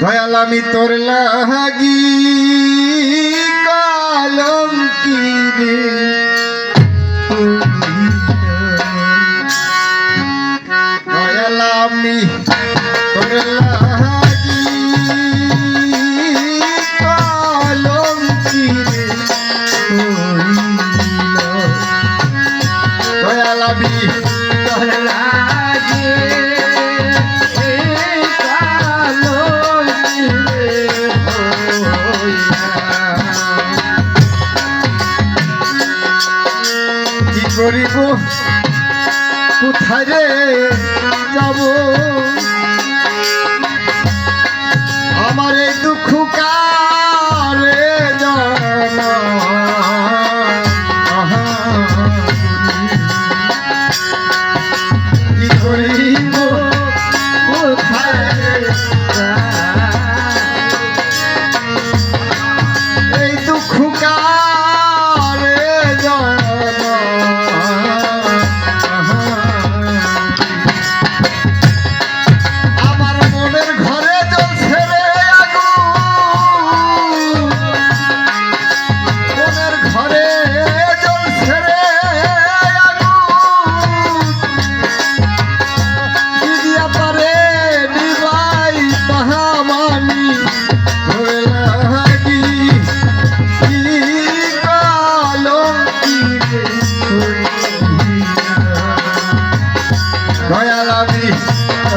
দয়াল আমি তোর লাগি কালম কি রে কোথায় যাব?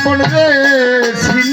আপন ছিল।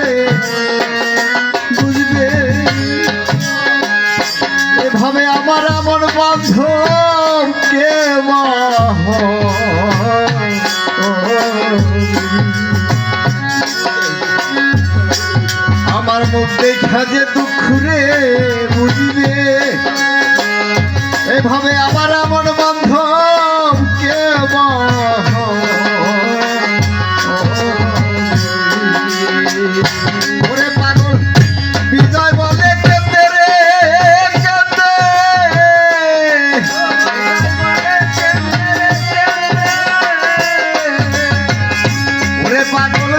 আমার মুখ দেখা যে দুঃখ রে বুঝিবে এভাবে আবার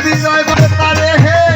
বিজয় করে তারে হে।